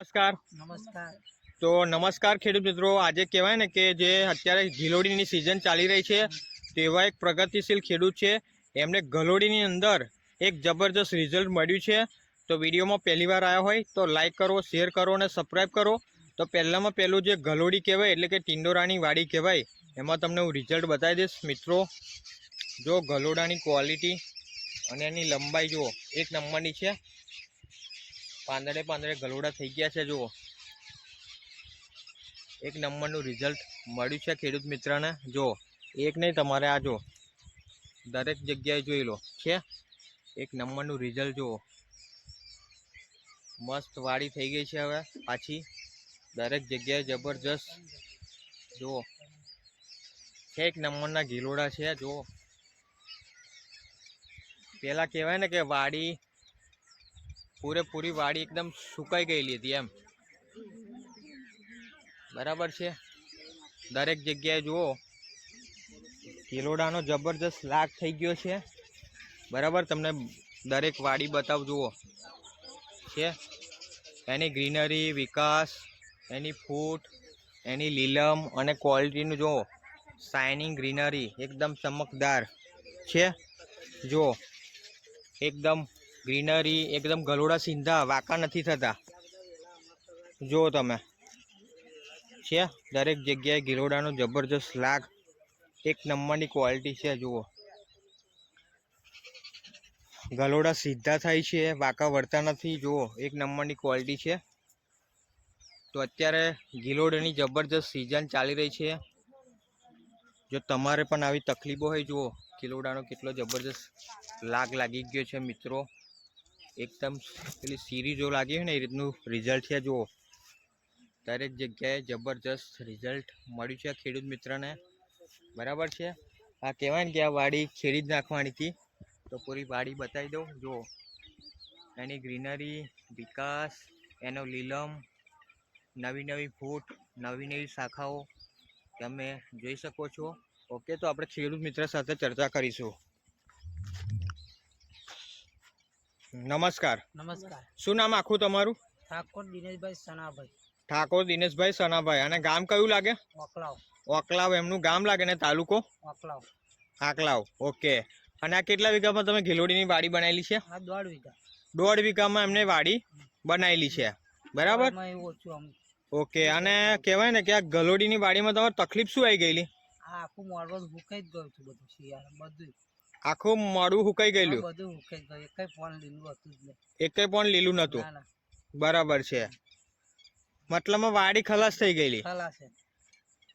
નમસ્કાર. નમસ્કાર. તો નમસ્કાર ખેડૂત મિત્રો આજે કહેવાય ને કે જે અત્યારે ગિલોડીની સિઝન ચાલી રહી છે તેવા એક પ્રગતિશીલ ખેડૂત છે. એમને ગલોડીની અંદર એક જબરજસ્ત રિઝલ્ટ મળ્યું છે. તો વિડીયોમાં પહેલી વાર આવ્યા હોય તો લાઈક કરો શેર કરો અને સબસ્ક્રાઈબ કરો. તો પહેલામાં પહેલું જે ગલોડી કહેવાય એટલે કે ટિંડોરાની વાડી કહેવાય એમાં તમને હું રિઝલ્ટ બતાવી દઈશ. મિત્રો જો ગલોડાની ક્વોલિટી અને એની લંબાઈ જુઓ એક નંબરની છે. પાંદડે પાંદડે ગલોડા થઈ ગયા છે, જુઓ. એક નંબરનું રિઝલ્ટ મળ્યું છે ખેડૂત મિત્રને જો એક નહીં, તમારે આ જો દરેક જગ્યાએ જોઈ લો, છે? એક નંબરનું રિઝલ્ટ જુઓ. મસ્ત વાડી થઈ ગઈ છે હવે, પાછી. દરેક જગ્યાએ જબરજસ્ત, જુઓ. છે એક નંબરના ગીલોડા છે, જુઓ. પહેલાં કહેવાય ને કે વાડી પૂરેપૂરી વાડી એકદમ સુકાઈ ગયેલી હતી એમ. બરાબર છે? દરેક જગ્યાએ જુઓ. કેલોડાનો જબરજસ્ત લાગ થઈ ગયો છે. બરાબર? તમને દરેક વાડી બતાવ, જુઓ. છે? એની ગ્રીનરી, વિકાસ, એની ફૂટ, એની લીલમ અને ક્વોલિટીનું, જુઓ. શાઇનિંગ ગ્રીનરી, એકદમ ચમકદાર. છે? જુઓ. એકદમ ગ્રીનરી એકદમ ગલોડા સીધા, વાંકા નથી થતા. જુઓ તમે. છે? દરેક જગ્યાએ ગિલોડાનો જબરજસ્ત લાગ એક નંબરની ક્વોલિટી છે, જુઓ. ગલોડા સીધા થાય છે, વાંકા વળતા નથી, જુઓ. એક નંબરની ક્વોલિટી છે. તો અત્યારે ગિલોડની જબરજસ્ત સિઝન ચાલી રહી છે. જો તમારે પણ આવી તકલીફો હોય, જુઓ. ગિલોડાનો કેટલો જબરજસ્ત લાગ લાગી ગયો છે, મિત્રો. એકદમ પેલી સીરી જો લાગી હોય ને એ રીતનું રિઝલ્ટ છે, જુઓ. દરેક જગ્યાએ જબરજસ્ત રિઝલ્ટ મળ્યું છે ખેડૂત મિત્રને. બરાબર છે? આ કહેવાય ને કે આ વાડી ખેડી જ નાખવાની હતી. તો પૂરી વાડી બતાવી દઉં, જુઓ. એની ગ્રીનરી વિકાસ, એનો લીલમ, નવી નવી ફૂટ, નવી નવી શાખાઓ. તમે જોઈ શકો છો. ઓકે, તો આપણે ખેડૂત મિત્ર સાથે ચર્ચા કરીશું. નમસ્કાર. નમસ્કાર. શું નામ આખું તમારું? ઠાકોર દિનેશભાઈ સનાભાઈ. ઠાકોર દિનેશભાઈ સનાભાઈ. અને ગામ કયું લાગે? ઓકલાવ. ઓકલાવ એમનું ગામ લાગે ને તાલુકો? ઓકલાવ. આકલાવ. ઓકે. અને આ કેટલા વીઘામાં તમે ઘેલોડીની વાડી બનાવેલી છે? આ દોઢ વીઘા. દોઢ વીઘામાં એમને વાડી બનાવેલી છે. બરાબર? ઓકે. અને કહેવાય ને કે આ ગલોડીની વાડીમાં તમારે તકલીફ શું આવી ગયેલી? આ આખું મોડવલ હુકાઈ જ ગયું હતું બધું શિયાળ બધું આખું મોડું હુકાઈ ગયેલું. બધું હુકાઈ ગયું. ફોન લીલું હતું જ નહીં. એકેય પણ લીલું નહોતું. ના ના. બરાબર છે. મતલબમાં વાડી ખલાસ થઈ ગયેલી. ખલાસ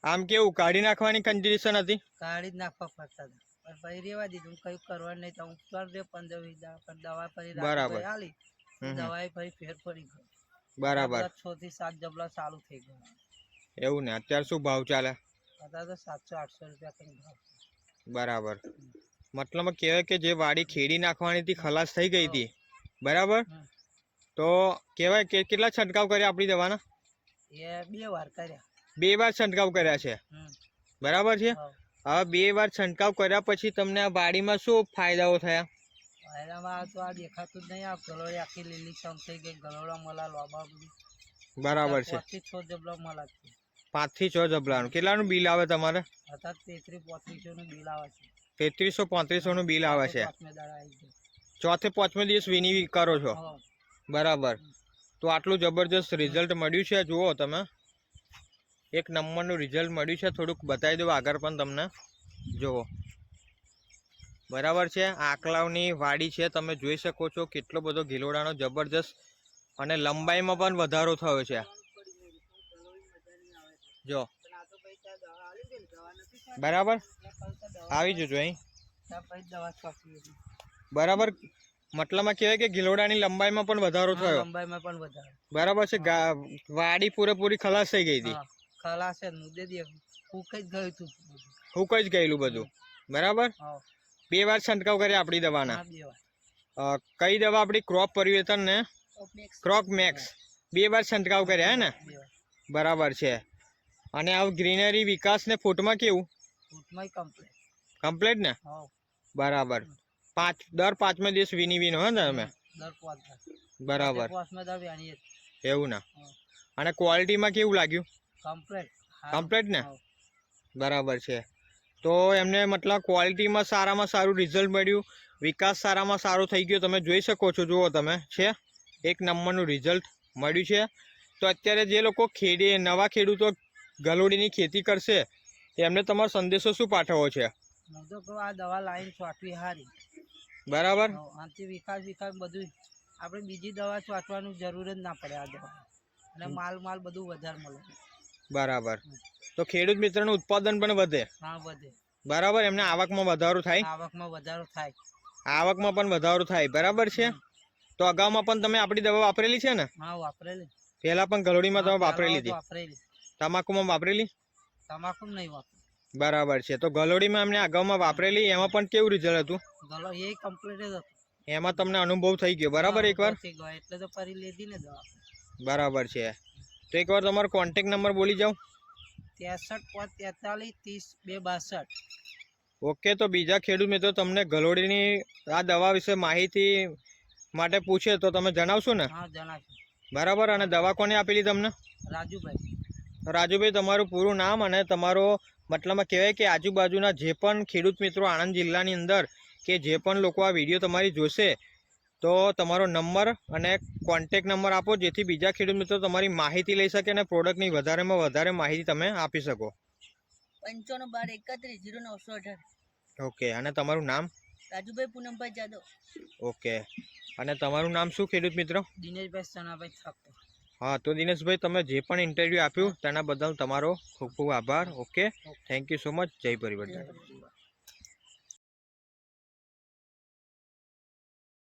આમ કેવું કાઢી નાખવાની કન્ડિશન હતી? કાઢી જ નાખવા પડતા હતા. પણ રેવા દીધું. કયું કરવા નહીં. તો હું કર દે પંદર વીસ દાડા. પણ દવા ફરી બરાબર. હમ. દવાએ ફરી ફેર પડી ગયો બરાબર. છ થી સાત જબલા ચાલુ થઈ ગયા. એવું ને? અત્યારે શું ભાવ ચાલે? અત્યારે તો સાતસો આઠસો રૂપિયા ભાવ બરાબર. મતલબ કહેવાય કે જે વાડી ખેડી નાખવાની હતી ખલાસ થઈ ગઈ હતી. બરાબર? તો કહેવાય કે કેટલા છંટકાવ કર્યા આપણી દવાના? બે વાર કર્યા. બે વાર છંટકાવ કર્યા છે. બરાબર છે? હવે બે વાર છંટકાવ કર્યા પછી તમને આ વાડીમાં શું ફાયદાઓ થયા? વાયરામાં તો આ દેખાતું જ નહીં. આ ગલોડી આખી લીલી સમ થઈ ગઈ. ગલોડા મલા લોબા બરાબર છે. પાંચથી છ જબલા છે. પાંચથી છ જબલાનું. કેટલાનું બિલ આવે તમારે? અત્યારે તેત્રીસ પોત્રીસો નું બિલ આવે છે. તેત્રીસો પાંત્રીસોનું બિલ આવે છે. ચોથે પાંચમે દિવસ વિની કરો છો? બરાબર. તો આટલું જબરજસ્ત રિઝલ્ટ મળ્યું છે જુઓ તમે. એક નંબરનું રિઝલ્ટ મળ્યું છે થોડુંક બતાવી દઉં આગળ પણ તમને. જુઓ. બરાબર છે? આકલાવની વાડી છે તમે જોઈ શકો છો કેટલો બધો ગિલોડાનો જબરજસ્ત અને લંબાઈમાં પણ વધારો થયો છે. જો. બરાબર? આવી જજો અહીં. બરાબર? મતલબમાં કહેવાય કે ગિલોડાની લંબાઈમાં પણ વધારો થયો. લંબાઈમાં પણ વધારે. બરાબર છે વાડી પૂરેપૂરી ખલાસ થઈ ગઈ હતી. હા ખલાસ છે મુદ્દે દે ફૂકાઈ જ ગયું હતું હુકાઈ જ ગયેલું બધું. બરાબર? બે વાર છંટકાવ કર્યા આપણી દવાના. કઈ દવા આપણી? ક્રોપ પરિવર્તન ને ક્રોપ મેક્સ. બે વાર છંટકાવ કર્યા હે ને? બરાબર છે. અને આ ગ્રીનરી વિકાસ ને ફૂટમાં કેવું? ફૂટમાં કમ્પ્લેટ. કમ્પ્લીટ ને? બરાબર. પાંચ દર પાંચમે દિવસ વીની વિનો હે ને તમે. બરાબર. એવું ના? અને ક્વોલિટીમાં કેવું લાગ્યું? કમ્પ્લેટ કમ્પ્લેટ ને? બરાબર છે. તો એમને મતલબ ક્વોલિટીમાં સારામાં સારું રિઝલ્ટ મળ્યું. વિકાસ સારામાં સારો થઈ ગયો. તમે જોઈ શકો છો. જુઓ તમે. છે? એક નંબરનું રિઝલ્ટ મળ્યું છે. તો અત્યારે જે લોકો ખેડી નવા ખેડૂતો ગલોડીની ખેતી કરશે એમને તમારો સંદેશો શું પાઠવવો છે? હું તો કહું આ દવા લાઈન છોટવી સારી બરાબર? આનાથી વિકાસ વિકાસ બધું આપણે બીજી દવા છોટવાનું જરૂર જ ના પડે આ દવા. અને માલ માલ બધું વધારે મળે. બરાબર. તો ખેડૂત મિત્રનું ઉત્પાદન પણ વધે? હા વધે. બરાબર? એમને આવકમાં વધારો થાય? આવકમાં વધારો થાય. આવકમાં પણ વધારો થાય. બરાબર છે? તો અગાઉમાં પણ તમે આપણી દવા વાપરેલી છે ને? હા વાપરેલી. પહેલા પણ ગલોડીમાં તમે વાપરેલી હતી. વાપરેલી. તમાકુમાં વાપરેલી? તમાકુ નહીં વાપરી બરાબર છે. તો ગલોડીમાં અમને અગાઉમાં વાપરેલી એમાં પણ કેવું રિઝલ્ટ હતું? ગલો એ કમ્પ્લીટ જ હતું. એમાં તમને અનુભવ થઈ ગયો. બરાબર એકવાર? ગયો. એટલે તો ફરી લીધી ને દવા. બરાબર છે. તો એકવાર તમારો કોન્ટેક નંબર બોલી જાઓ. ત્રેસઠ પાંચ તેતાલીસ ત્રીસ બે બાસઠ. ઓકે તો બીજા ખેડૂત મિત્રો તમને ગલોડીની આ દવા વિશે માહિતી માટે પૂછે તો તમે જણાવશો ને? હા જણાવશું. બરાબર અને દવા કોને આપેલી તમને? રાજુભાઈ. રાજુભાઈ તમારું પૂરું નામ અને તમારો મતલબમાં કહેવાય કે આજુબાજુના જે પણ ખેડૂત મિત્રો આણંદ જિલ્લાની અંદર કે જે પણ લોકો આ વીડિયો તમારી જોશે તો તમારો નંબર અને કોન્ટેક નંબર આપો જેથી બીજા ખેડૂત મિત્રો તમારી માહિતી લઈ શકે અને પ્રોડક્ટની વધારેમાં વધારે માહિતી તમે આપી શકો. પંચાણું બાર એકત્રીસ જીરો નવસો અઢાર. ઓકે અને તમારું નામ? રાજુભાઈ પૂનમભાઈ જાદવ. ઓકે અને તમારું નામ શું ખેડૂત મિત્રો? દિનેશભાઈ સનાભાઈ ઠાકોર. હા તો દિનેશભાઈ તમે જે પણ ઇન્ટરવ્યૂ આપ્યું તેના બદલ તમારો ખૂબ ખૂબ આભાર. Okay thank you so much જય પરિવર્તન